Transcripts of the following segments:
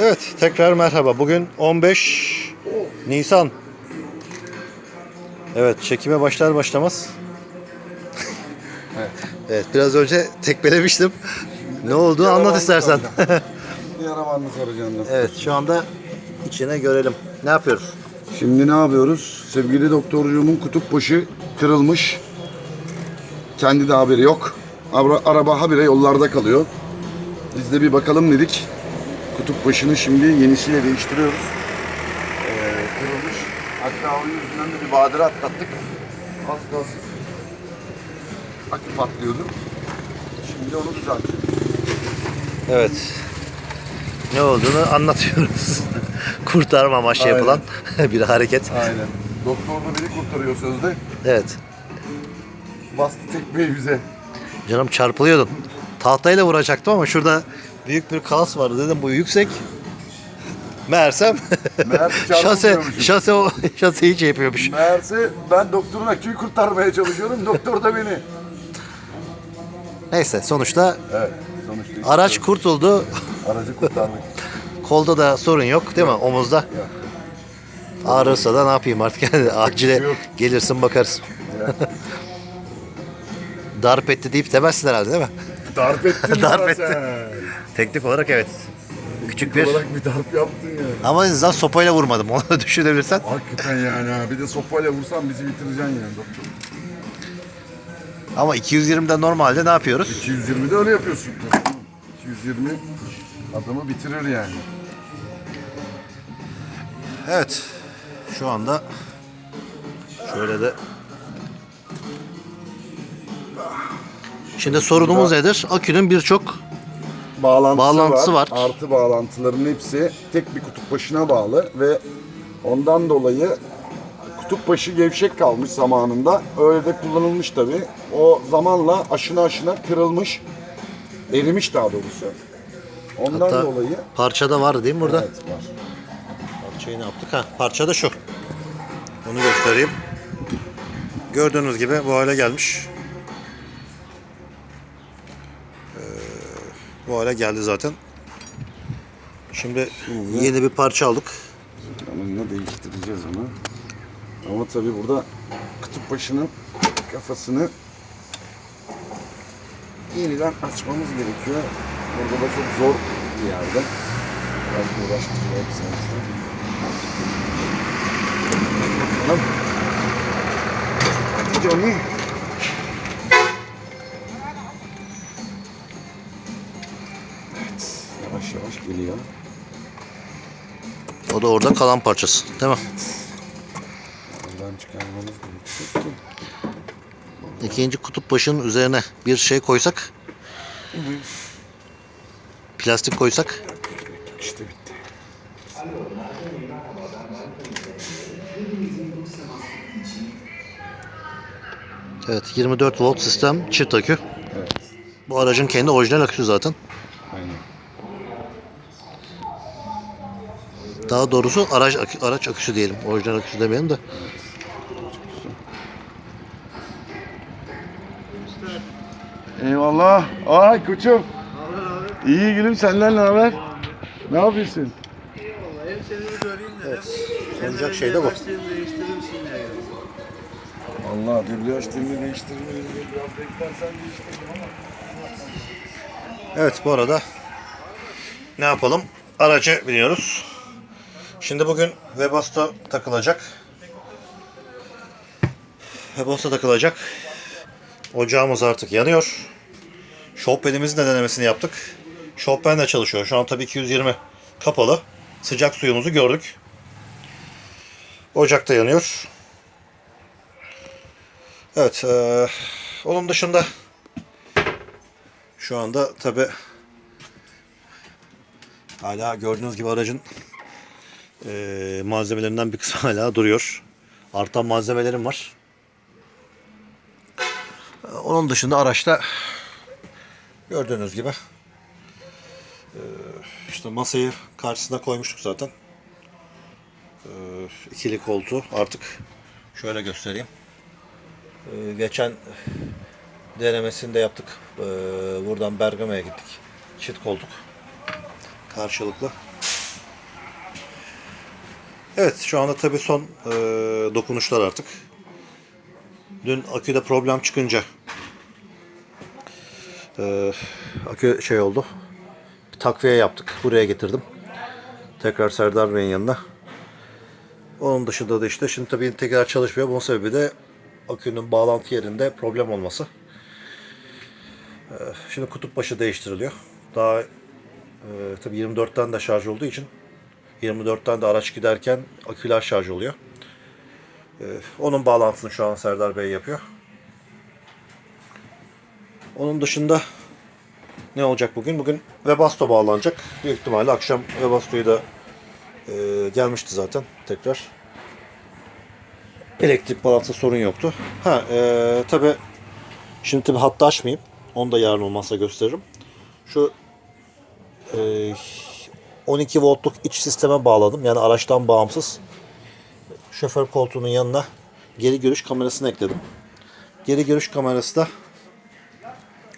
Evet, tekrar merhaba. Bugün 15 Nisan. Evet, çekime başlar başlamaz. Evet. Evet, biraz önce tekmelemiştim. Ne olduğunu anlat istersen. Yaramanlı saracağını. evet, şu anda içine görelim. Ne yapıyoruz? Şimdi ne yapıyoruz? Sevgili doktorcuğumun kutup başı kırılmış. Kendi de haberi yok. Ara- araba habire yollarda kalıyor. Biz de bir bakalım dedik. Kutup başını şimdi yenisiyle değiştiriyoruz. Ee, kırılmış. Hatta onun yüzünden de bir badire atlattık. Az gaz akü patlıyordu. Şimdi onu düzeltiyoruz. Evet. Ne olduğunu anlatıyoruz. Kurtarma amaçlı Aynen. yapılan bir hareket. Aynen. Doktor da beni kurtarıyor sözde. Evet. Bastı tekmeyi bize. Canım çarpılıyordun. Tahtayla vuracaktım ama şurada büyük bir kalas vardı dedim bu yüksek. Meğersem Meğer şase, şase, o, şaseyi şey yapıyormuş. Meğerse ben doktorun aküyü kurtarmaya çalışıyorum. Doktor da beni. Neyse sonuçta Evet. Sonuçta işte araç kurtuldu. aracı kurtardık. Kolda da sorun yok değil mi omuzda? Yok. Ağrırsa da ne yapayım artık yani acile Yok. gelirsin bakarız. Darp etti deyip demezsin herhalde değil mi? Darp ettin Darp bana etti. sen. Teknik olarak evet. Küçük bir Olarak bir darp yaptın ya. ama en azından sopayla vurmadım onu da düşünebilirsen. Hakikaten yani ha. Bir de sopayla vursan bizi bitireceksin yani doktor. Ama 220'de normalde ne yapıyoruz? 220'de öyle yapıyorsun. 220 adamı bitirir yani. Evet. Şu anda şöyle de Şimdi sorunumuz nedir? Akünün birçok bağlantısı, Bağlantısı var. Artı bağlantıların hepsi tek bir kutup başına bağlı ve ondan dolayı kutup başı gevşek kalmış zamanında. Öyle de kullanılmış tabi. O zamanla aşına aşına kırılmış, erimiş daha doğrusu. Ondan hatta dolayı parçada var değil mi burada? evet var. Parçayı ne yaptık? Ha, parça da şu. Onu göstereyim. Gördüğünüz gibi bu hale gelmiş. Bu hale geldi zaten. Şimdi yeni bir parça aldık. Onunla değiştireceğiz onu. Ama tabi burada kutup başının kafasını yeniden açmamız gerekiyor. Burada da çok zor bir yerde. Biraz uğraştırıyor bizi. Bakalım. Johnny. O da orada kalan parçası. Değil mi? Buradan çıkarmamız gerekiyor ki. İkinci kutup başının üzerine bir şey koysak. Plastik koysak. İşte bitti. Evet 24 volt sistem çift akü. Evet. Bu aracın kendi orijinal aküsü zaten. Daha doğrusu araç araç aküsü diyelim. Orijinal aküsü demeyelim de. Eyvallah. Ay koçum. İyi gülüm senden ne haber? Ne yapıyorsun? Dedim. Olacak şey de bu. Allah debriyaj telini değiştirmeyi biraz beklersen değiştiririm ama. Evet bu arada ne yapalım? Aracı biniyoruz. Şimdi bugün Webasto takılacak. Webasto takılacak. Ocağımız artık yanıyor. Shoppen'imizin de denemesini yaptık. Chopin de çalışıyor. Şu an tabii 220 kapalı. Sıcak suyumuzu gördük. Ocakta yanıyor. Evet. eee, onun dışında şu anda tabi hala gördüğünüz gibi aracın eee, malzemelerinden bir kısmı hala duruyor. Artan malzemelerim var. Ee, Onun dışında araçta gördüğünüz gibi eee, işte masayı karşısına koymuştuk zaten. Eee, ikili koltuğu artık şöyle göstereyim. Geçen denemesini de yaptık. Ee, buradan Bergama'ya gittik. Çift koltuk. Karşılıklı. Evet şu anda tabii son e, dokunuşlar artık. Dün aküde problem çıkınca e, akü şey oldu. Bir takviye yaptık. Buraya getirdim. Tekrar Serdar Bey'in yanına. Onun dışında da işte şimdi tabii tekrar çalışmıyor. Bunun sebebi de akünün bağlantı yerinde problem olması. Ee, Şimdi kutup başı değiştiriliyor. Daha e, tabii 24'ten de şarj olduğu için 24'ten de araç giderken aküler şarj oluyor. Ee, onun bağlantısını şu an Serdar Bey yapıyor. Onun dışında ne olacak bugün? Bugün Webasto bağlanacak. Büyük ihtimalle akşam Webasto'yu da e, gelmişti zaten tekrar. Elektrik bağlantısı sorun yoktu. Ha e, tabi şimdi tabi hattı açmayayım. Onu da yarın olmazsa gösteririm. Şu e, 12 voltluk iç sisteme bağladım. Yani araçtan bağımsız. Şoför koltuğunun yanına geri görüş kamerasını ekledim. Geri görüş kamerası da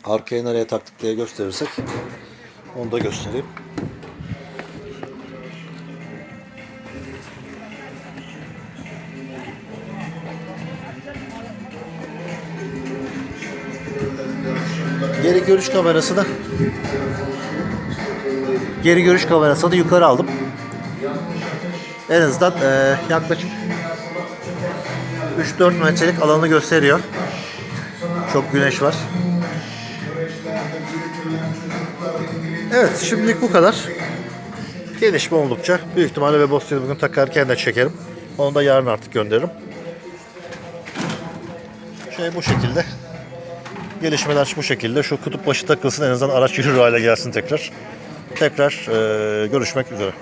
arkaya nereye taktık diye gösterirsek onu da göstereyim. Geri görüş kamerasını geri görüş kamerasını yukarı aldım. En azından eee, yaklaşık 3-4 metrelik alanı gösteriyor. Çok güneş var. Evet şimdilik bu kadar. Gelişme oldukça. Büyük ihtimalle Webos'u bugün takarken de çekerim. Onu da yarın artık gönderirim. Şey bu şekilde. Gelişmeler bu şekilde. Şu kutup başı takılsın en azından araç yürür hale gelsin tekrar. Tekrar eee, görüşmek üzere.